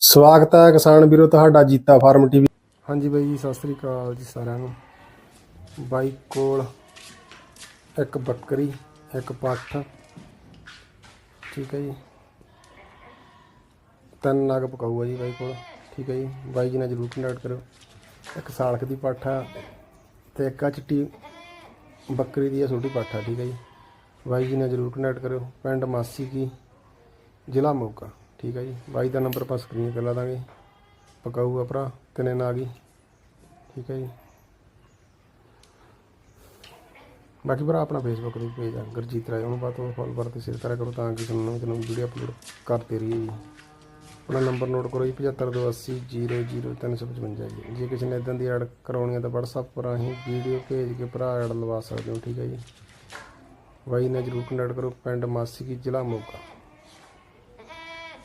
ਸਵਾਗਤ ਹੈ ਕਿਸਾਨ ਵੀਰੋ, ਤੁਹਾਡਾ ਜੀਤਾ ਫਾਰਮ ਟੀਵੀ। ਹਾਂਜੀ ਬਾਈ ਜੀ, ਸਤਿ ਸ੍ਰੀ ਅਕਾਲ ਜੀ ਸਾਰਿਆਂ ਨੂੰ। ਬਾਈ ਕੋਲ ਇੱਕ ਬੱਕਰੀ, ਇੱਕ ਪੱਠ। ਠੀਕ ਹੈ ਜੀ। ਤਿੰਨ ਨਗ ਪਕਾਊਗਾ ਜੀ ਬਾਈ ਕੋਲ। ਠੀਕ ਹੈ ਜੀ। ਬਾਈ ਜੀ ਨਾਲ ਜਰੂਰ ਕੰਟੈਕਟ ਕਰੋ ਇੱਕ ਸਾਲਖ ਦੀ ਪੱਠ ਆ ਤੇ ਇੱਕ ਆ ਚਿੱਟੀ ਬੱਕਰੀ ਦੀ ਆ ਛੋਟੀ ਪੱਠ ਆ ਠੀਕ ਹੈ ਜੀ। ਬਾਈ ਜੀ ਨਾਲ ਜਰੂਰ ਕੰਟੈਕਟ ਕਰਿਓ। ਪਿੰਡ ਮਾਸੀ ਕੀ, ਜ਼ਿਲ੍ਹਾ ਮੋਗਾ। ਠੀਕ ਹੈ ਜੀ। ਬਾਈ ਦਾ ਨੰਬਰ ਆਪਾਂ ਸਕਰੀਨ ਤੇ ਲਾ ਦਾਂਗੇ ਪਕਾਊਗਾ ਭਰਾ, ਤਿੰਨੇ ਨਾਲ ਗਈ ਠੀਕ ਹੈ ਜੀ। ਬਾਕੀ ਭਰਾ ਆਪਣਾ ਫੇਸਬੁੱਕ ਤੇ ਪੇਜ ਆ, ਗੁਰਜੀਤ ਰਾਏ, ਉਹਨੂੰ ਬਾਅਦ ਤੋਂ ਫੋਲੋ ਕਰ ਤੇ ਸ਼ੇਅਰ ਕਰਿਆ ਕਰੋ ਤਾਂ ਕਿ ਤੁਹਾਨੂੰ ਨਵੀਂ ਤੋਂ ਨਵੀਂ ਵੀਡੀਓ ਅਪਲੋਡ ਕਰਦੇ ਰਹੀਏ ਜੀ। ਆਪਣਾ ਨੰਬਰ ਨੋਟ ਕਰੋ ਜੀ 7528000355 ਜੀ। ਜੇ ਕਿਸੇ ਨੇ ਇਦਾਂ ਦੀ ਐਡ ਕਰਾਉਣੀ ਹੈ ਤਾਂ WhatsApp ਪਰ ਰਾਹੀਂ ਵੀਡੀਓ ਭੇਜ ਕੇ ਭਰਾ ਐਡ ਲਵਾ ਸਕਦੇ ਹੋ, ਠੀਕ ਹੈ ਜੀ। ਬਾਈ ਨਾਲ ਜਰੂਰ ਕੰਟੈਕਟ ਕਰੋ, ਪਿੰਡ ਮਾਸੀ ਕੀ ਜ਼ਿਲ੍ਹਾ ਮੋਗਾ।